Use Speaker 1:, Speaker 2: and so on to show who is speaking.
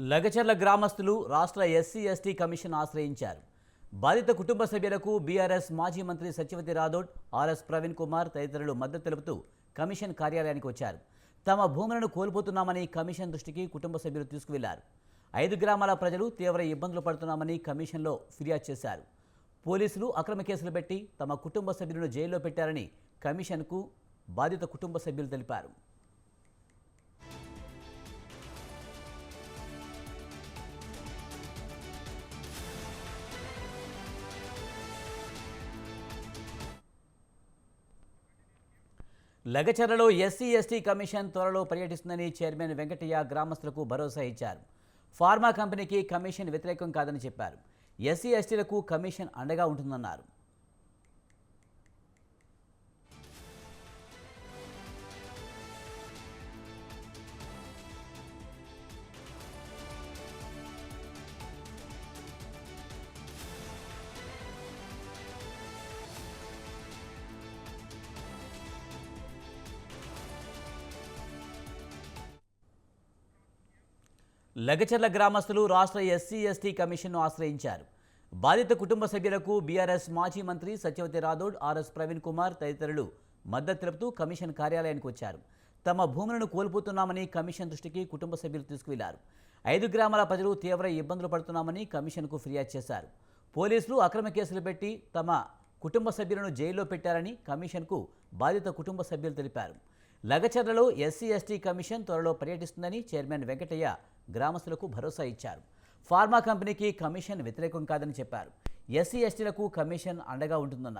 Speaker 1: లగచర్ల గ్రామస్తులు రాష్ట్ర SC ST commission ఆశ్రయించారు. బాధిత కుటుంబ సభ్యులకు బీఆర్ఎస్ మాజీ మంత్రి సత్యవతి రాథోడ్ ఆర్ఎస్ ప్రవీణ్ కుమార్ తదితరులు మద్దతు తెలుపుతూ కమిషన్ కార్యాలయానికి వచ్చారు. తమ భూములను కోల్పోతున్నామని కమిషన్ దృష్టికి కుటుంబ సభ్యులు తీసుకువెళ్ళారు. ఐదు గ్రామాల ప్రజలు తీవ్ర ఇబ్బందులు పడుతున్నామని కమిషన్లో ఫిర్యాదు చేశారు. పోలీసులు అక్రమ కేసులు పెట్టి తమ కుటుంబ సభ్యులను జైల్లో పెట్టారని కమిషన్కు బాధిత కుటుంబ సభ్యులు తెలిపారు. లగచరలో ఎస్సీ ఎస్టీ కమిషన్ త్వరలో పర్యటిస్తుందని చైర్మన్ వెంకటయ్య గ్రామస్తులకు భరోసా ఇచ్చారు. ఫార్మా కంపెనీకి కమిషన్ వ్యతిరేకం కాదని చెప్పారు. ఎస్సీ ఎస్టీలకు కమిషన్ అండగా ఉంటుందన్నారు. లగచర్ల గ్రామస్తులు రాష్ట్ర ఎస్సీ ఎస్టీ కమిషన్ను ఆశ్రయించారు. బాధిత కుటుంబ సభ్యులకు బీఆర్ఎస్ మాజీ మంత్రి సత్యవతి రాథోడ్ ఆర్ఎస్ ప్రవీణ్ కుమార్ తదితరులు మద్దతు తెలుపుతూ కమిషన్ కార్యాలయానికి వచ్చారు. తమ భూములను కోల్పోతున్నామని కమిషన్ దృష్టికి కుటుంబ సభ్యులు తీసుకువెళ్ళారు. ఐదు గ్రామాల ప్రజలు తీవ్ర ఇబ్బందులు పడుతున్నామని కమిషన్కు ఫిర్యాదు చేశారు. పోలీసులు అక్రమ కేసులు పెట్టి తమ కుటుంబ సభ్యులను జైల్లో పెట్టారని కమిషన్కు బాధిత కుటుంబ సభ్యులు తెలిపారు. లగచర్లలో ఎస్సీ ఎస్టీ కమిషన్ త్వరలో పర్యటిస్తుందని చైర్మన్ వెంకటయ్య గ్రామస్తులకు భరోసా ఇచ్చారు. ఫార్మా కంపెనీకి కమిషన్ వ్యతిరేకం కాదని చెప్పారు. ఎస్సీ ఎస్టీలకు కమిషన్ అండగా ఉంటుందన్నారు.